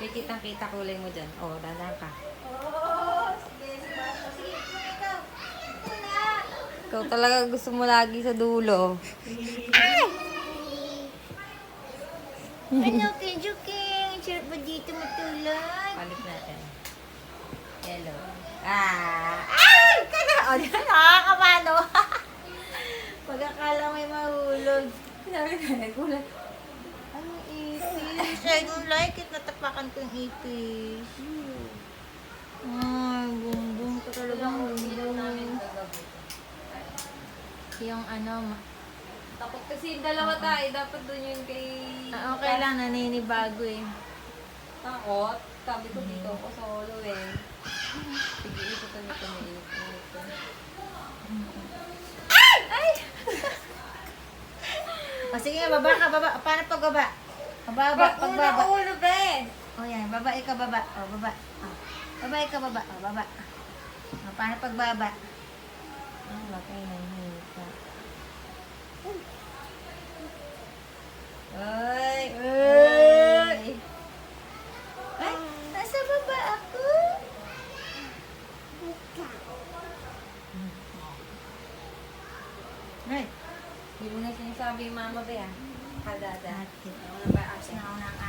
Kikitang kita kulay mo dyan. Oh, dandan ka. Oh, sige, sige. Ikaw. Ikaw talaga gusto mo lagi sa dulo. Ano, Kenjo King? Sarap ba dito matulog? Palit natin. Yellow. Ah! Ay! Kana! O, di ba? Pag akala may mahulog. Sabi na, nagulat. Ano ipis? I don't like it. Natapakan ko yung. Ay, bumbong ko talaga. bumbong. Yung ano, Takot kasi dalawa tayo. Dapat doon yun kay... ah, okay lang, naninibago eh. Takot. Sabi ko dito ako solo eh. Sige, ito kami kami. O sige baba ka, baba. Paano pagbaba? Pababa, pagbaba. ulo, be! O yan, babae ka baba. O, baba. O, babae ka baba. O, baba. O, paano pagbaba? Ang laki ng hita. Ay! Ay! Ay, nasa baba ako. Ay, Hindi mo na sinasabi yung mama be ah. Kadada. Ano ba? Ako ng